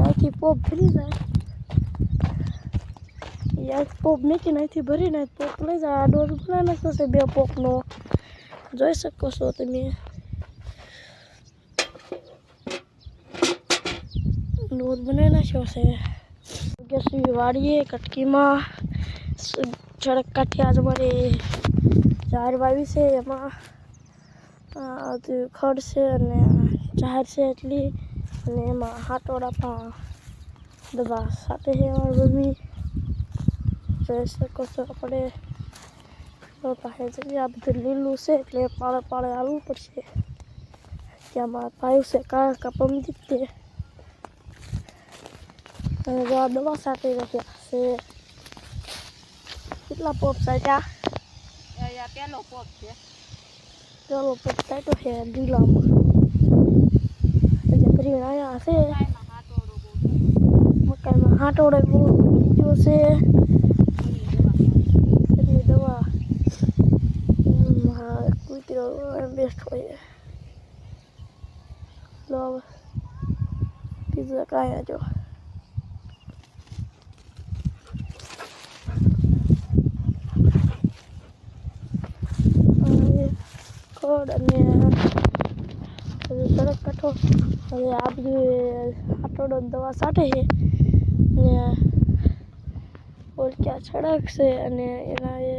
આખી પોપ ભરી જાય. એ આખી પોપ મૂકીને અહીંથી ભરીને પોપ લઈ જાય. આ ડોર બનાવી નાખ્યો છે બે પોપનો. જોઈ શકો છો તમે. ડોર બનાવી નાખ્યો છે. ગેસની વાડીએ કટકીમાં. સડક કાંઠે આજ અમારે ઝાડ વાવી છે એમાં. ખડ છે અને જાહેર છે એટલી. અને એમાં હાટોડા પણ દવા સાથે અમારી મમ્મી જોઈ શકો છો આપણે તો પાસે જઈએ આ બધું લીલું છે એટલે પાળે પાળે આવવું પડશે ત્યાં મારા પાયું છે કાળા કાપમ દીધે અને જો આ દવા સાથે રહ્યા છે કેટલા પોપ અહીંયા પેલો પોપ છે પેલો પોપ સાટ્યો છે લીલામાં ભરીને આવ્યા છે મકાઈમાં હાટોડે બહુ બીજો છે. દવા. હા બેસ્ટ હોય લો કાંઈ જો. હવે અને કાંઠો હવે આ બધું આટોડો દવા સાટે છે. અને ઓળખ્યા છડક છે અને એના એ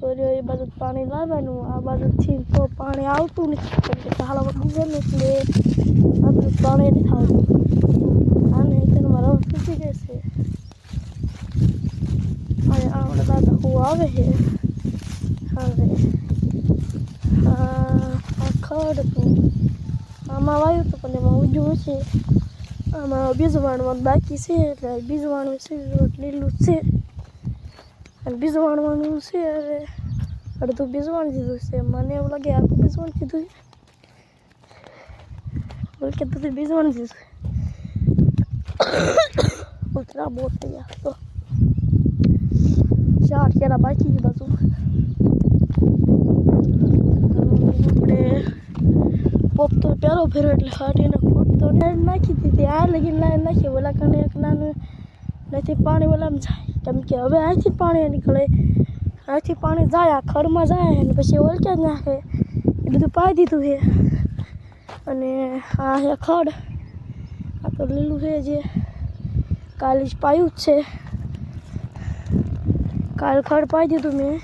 દોર્યો એ બાજુ પાણી લાવવાનું. આ બાજુથી તો પાણી આવતું નથી. હાલ ને એટલે આ બધું પાણી નથી આવતું. અને તેમાં રસ તૂટી જશે. અને આવડે દાદા હું આવે છે. હવે આ આ ખડ હતું આમાં વાયું હતું પણ એમાં ઉજવું છે આમાં બીજું વાણવાનું બાકી છે, એટલે બીજું વાણવું છે, લીલું છે. અને બીજું વાણવાનું છે, અરે અડધું બીજું વાણી દીધું છે. મને એવું લાગે આખું બીજું વાણી દીધું છે. બોલ કે તું બીજું વાણી દીધું ઉતરા બોટ ગયા તો. ચાર કેરા બાકી છે આપણે પોપ પેલો ફેરો એટલે હાટીને ખોટ તો ને નાખી દીધી. આ લગીને લાઈન નાખી. ઓલા કને એક નાનું નથી પાણી ઓલામાં જાય. કેમ કે હવે અહીંથી પાણી નીકળે. અહીંથી પાણી જાય, આ ખડમાં જાય અને પછી ઓલકે જ નાખે. એ બધું પાઈ દીધું છે અને આ છે ખડ. આ તો લીલું છે જે. કાલે જ પાયું જ છે. કાલ ખડ પાઈ દીધું મેં.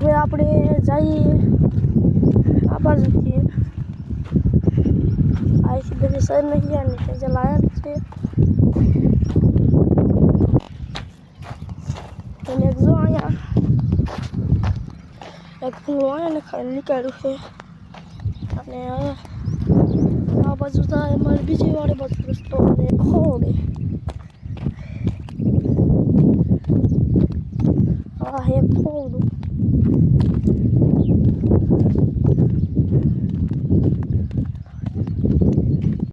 હવે આપણે જઈએ. આ બાજુ અહીંથી બધી સર નહીં ગયા ને ત્યાં લાયા છે અને એક જો અહીંયા એક ભૂલો અહીંયા ને ખાઈ નીકળ્યું છે અને આ બાજુ તો અમારી બીજી વાળી બાજુ રસ્તો આ ખોડું